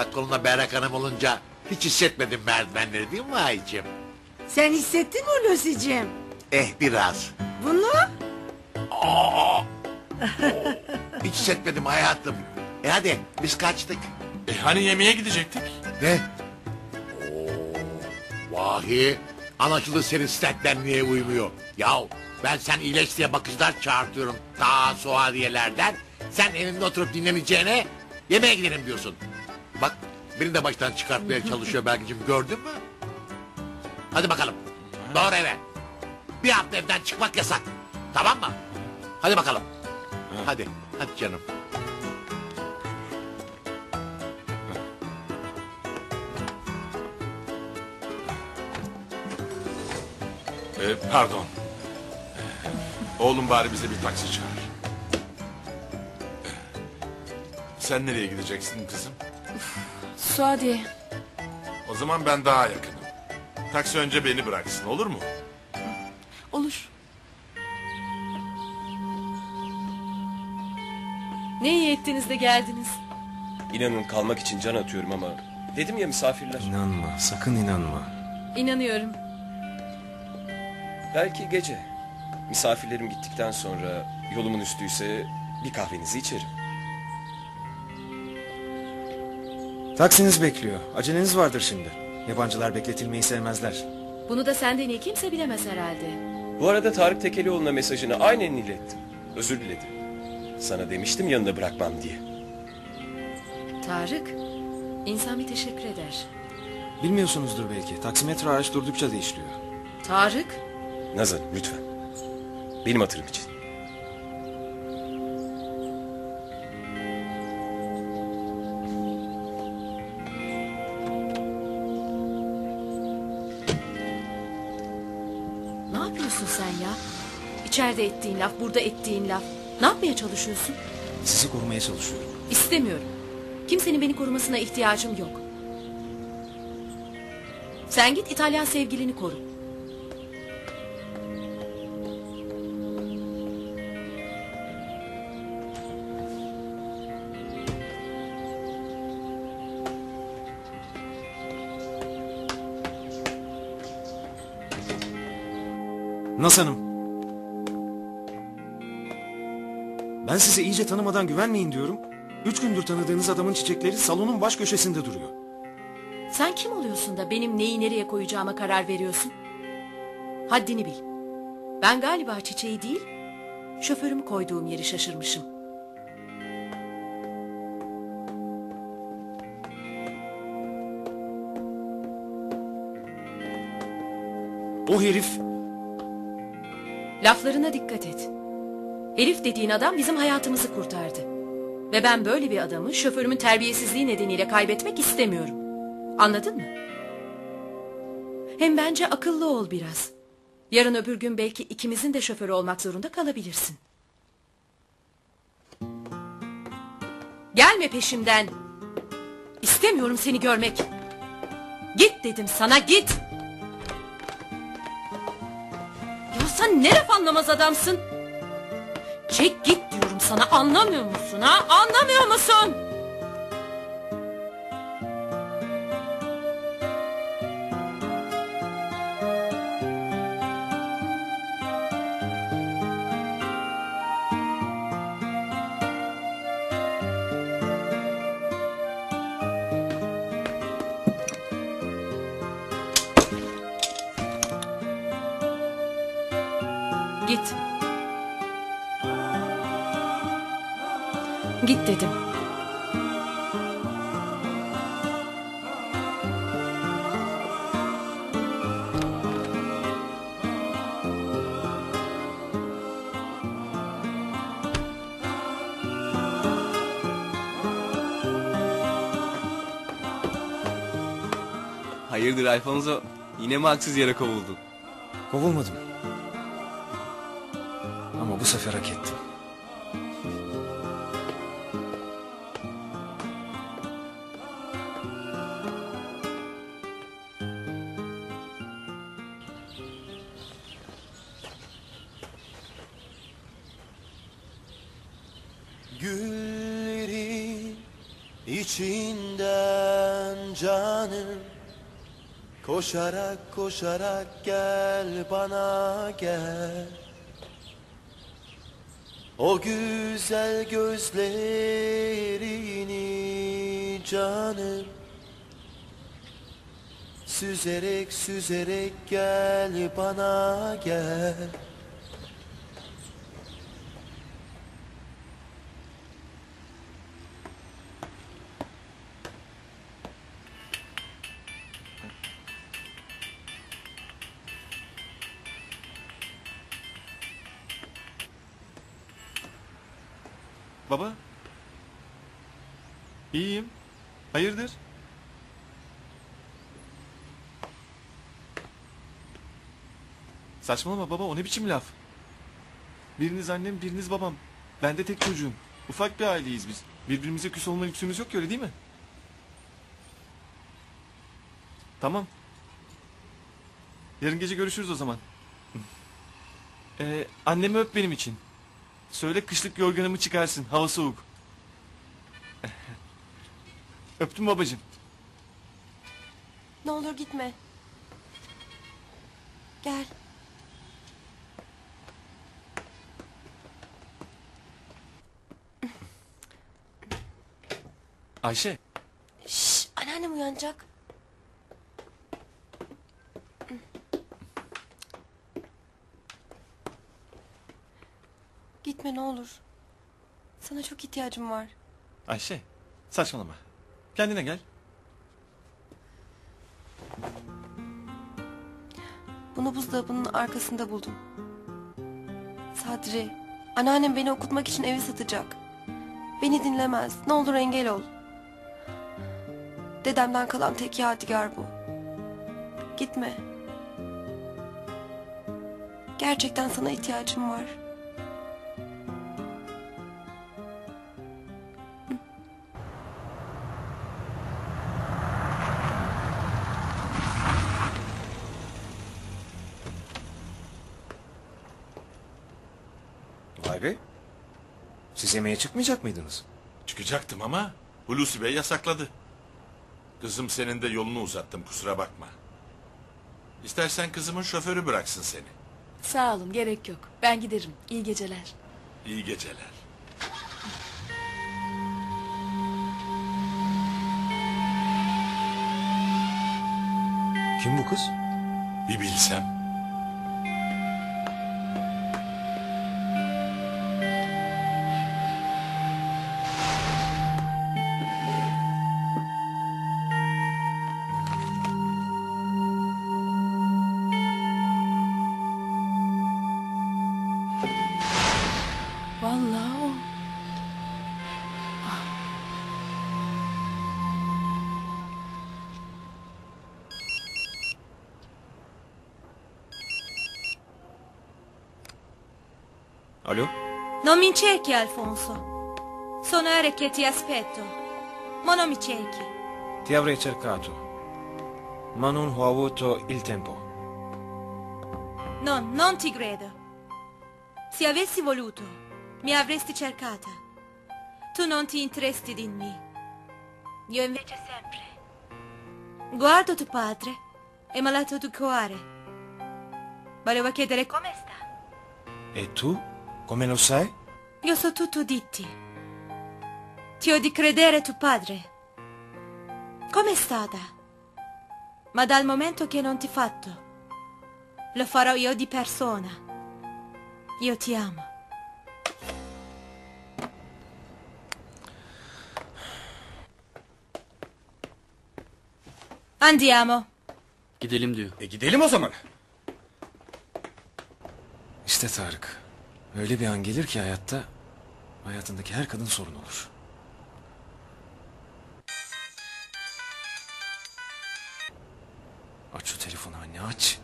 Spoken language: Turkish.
Bak kolunda Berrak Hanım olunca hiç hissetmedim merdivenleri değil mi Aycığım? Sen hissettin mi Hulusi'cim? Eh biraz. Bunu? Hiç hissetmedim hayatım. E hadi biz kaçtık. E hani yemeğe gidecektik? Ne? Oo, vahi anlaşıldı senin statler niye uymuyor. Yahu ben sen iyileş diye bakıcılar çağırtıyorum. Ta Suadiyelerden. Sen evinde oturup dinleneceğine yemeğe gidelim diyorsun. Bak beni de baştan çıkartmaya çalışıyor Belgicim gördün mü? Hadi bakalım. Doğru eve. Bir hafta evden çıkmak yasak. Tamam mı? Hadi bakalım. Hadi. Hadi canım. E, pardon. Oğlum bari bize bir taksi çağır. Sen nereye gideceksin kızım? Suadiye. O zaman ben daha yakınım. Taksi önce beni bıraksın olur mu? Olur. Ne iyi ettiniz de geldiniz. İnanın kalmak için can atıyorum ama dedim ya misafirler. İnanma, sakın inanma. İnanıyorum. Belki gece. Misafirlerim gittikten sonra yolumun üstüyse bir kahvenizi içerim. Taksiniz bekliyor. Aceleniz vardır şimdi. Yabancılar bekletilmeyi sevmezler. Bunu da senden iyi kimse bilemez herhalde. Bu arada Tarık Tekelioğlu'na mesajını aynen ilettim. Özür diledi. Sana demiştim yanında bırakmam diye. Tarık, insan bir teşekkür eder. Bilmiyorsunuzdur belki. Taksimetre araç durdukça değişiyor. Tarık, Nazan lütfen. Benim hatırım için. Yapıyorsun sen ya? İçeride ettiğin laf, burada ettiğin laf. Ne yapmaya çalışıyorsun? Sizi korumaya çalışıyorum. İstemiyorum. Kimsenin beni korumasına ihtiyacım yok. Sen git İtalyan sevgilini koru. Nas Hanım. Ben size iyice tanımadan güvenmeyin diyorum. Üç gündür tanıdığınız adamın çiçekleri salonun baş köşesinde duruyor. Sen kim oluyorsun da benim neyi nereye koyacağıma karar veriyorsun? Haddini bil. Ben galiba çiçeği değil, şoförümü koyduğum yeri şaşırmışım. O herif Laflarına dikkat et. Herif dediğin adam bizim hayatımızı kurtardı. Ve ben böyle bir adamı şoförümün terbiyesizliği nedeniyle kaybetmek istemiyorum. Anladın mı? Hem bence akıllı ol biraz. Yarın öbür gün belki ikimizin de şoförü olmak zorunda kalabilirsin. Gelme peşimden. İstemiyorum seni görmek. Git dedim sana git. Ya sen ne laf anlamaz adamsın. Çek git diyorum sana anlamıyor musun ha? Anlamıyor musun? Git dedim. Hayırdır Alfonso? Yine mi haksız yere kovuldun? kovulmadım. Ama bu sefer hak ettim. Gülleri İçinden canım. Koşarak koşarak gel bana gel. O güzel gözlerini canım. Süzerek süzerek gel bana gel Baba. İyiyim. Hayırdır? Saçmalama baba o ne biçim laf? Biriniz annem biriniz babam. Ben de tek çocuğum. Ufak bir aileyiz biz. Birbirimize küs olma lüksümüz yok ki öyle değil mi? Tamam. Yarın gece görüşürüz o zaman. Ee, annemi öp benim için. Söyle kışlık yorganımı çıkarsın. Hava soğuk. Öptüm babacığım. Ne olur gitme. Gel. Ayşe. Şşş, anneannem uyanacak. Gitme ne olur. Sana çok ihtiyacım var. Ayşe. Saçmalama. Kendine gel. Bunu buzdolabının arkasında buldum. Sadri, anneannem beni okutmak için evi satacak. Beni dinlemez. Ne olur engel ol. Dedemden kalan tek yadigar bu. Gitme. Gerçekten sana ihtiyacım var. Vay be. Siz yemeğe çıkmayacak mıydınız? Çıkacaktım ama Hulusi Bey yasakladı. Kızım senin de yolunu uzattım kusura bakma. İstersen kızımın şoförü bıraksın seni. Sağ olun gerek yok. Ben giderim. İyi geceler. İyi geceler. Kim bu kız? Bir bilsem. Alo? Non mi cerchi Alfonso. Sono ore che ti aspetto. Ma non mi cerchi. Ti avrei cercato. Ma non ho avuto il tempo. No, non ti credo. Se avessi voluto, mi avresti cercata. Tu non ti interessi di me. Io invece sempre. Guardo tuo padre. È malato di cuore. Volevo chiedere come sta. E tu? Come lo sai? Io so tutto di te. Ti ho di credere tuo padre. Com'è stata? Ma dal momento che non ti fatto, lo farò io di persona. Io ti amo. Andiamo. Gidelim diyor. E gidelim o zaman. İşte Tarık. Öyle bir an gelir ki hayatta hayatındaki her kadın sorun olur. Aç şu telefonu anne aç.